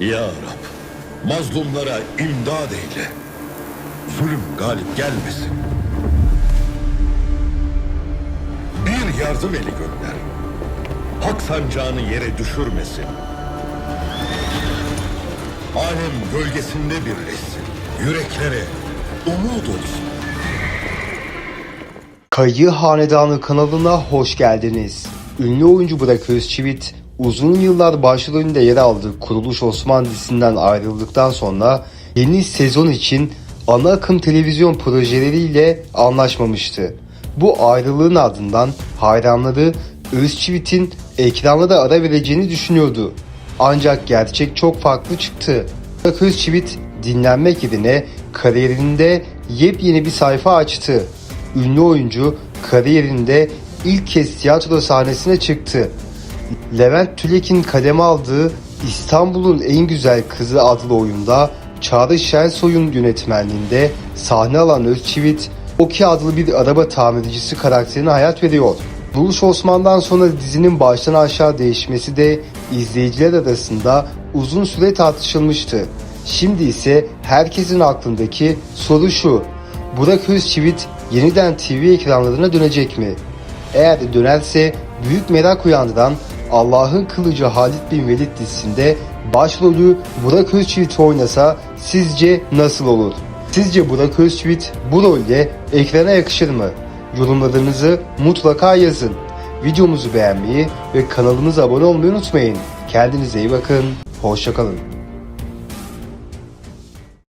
Ya Rab, mazlumlara imdad eyle. Zulüm galip gelmesin. Bir yardım eli gönder. Hak sancağını yere düşürmesin. Alem gölgesinde birleşsin. Yüreklere umut olsun. Kayı Hanedanı kanalına hoş geldiniz. Ünlü oyuncu Burak Özçivit uzun yıllar başrolünde yer aldığı Kuruluş Osman dizisinden ayrıldıktan sonra yeni sezon için ana akım televizyon projeleriyle anlaşmamıştı. Bu ayrılığın ardından hayranları Özçivit'in ekranlara ara vereceğini düşünüyordu. Ancak gerçek çok farklı çıktı. Özçivit dinlenmek yerine kariyerinde yepyeni bir sayfa açtı. Ünlü oyuncu kariyerinde ilk kez tiyatro sahnesine çıktı. Levent Tülek'in kaleme aldığı İstanbul'un En Güzel Kızı adlı oyunda Çağrı Şensoy'un yönetmenliğinde sahne alan Özçivit, Oki adlı bir araba tamircisi karakterine hayat veriyor. Buluş Osman'dan sonra dizinin baştan aşağı değişmesi de izleyiciler arasında uzun süre tartışılmıştı. Şimdi ise herkesin aklındaki soru şu. Burak Özçivit yeniden TV ekranlarına dönecek mi? Eğer dönerse büyük merak uyandıran Allah'ın Kılıcı Halit bin Velid dizisinde başrolü Burak Özçivit oynasa sizce nasıl olur? Sizce Burak Özçivit bu rolde ekrana yakışır mı? Yorumlarınızı mutlaka yazın. Videomuzu beğenmeyi ve kanalımıza abone olmayı unutmayın. Kendinize iyi bakın. Hoşçakalın.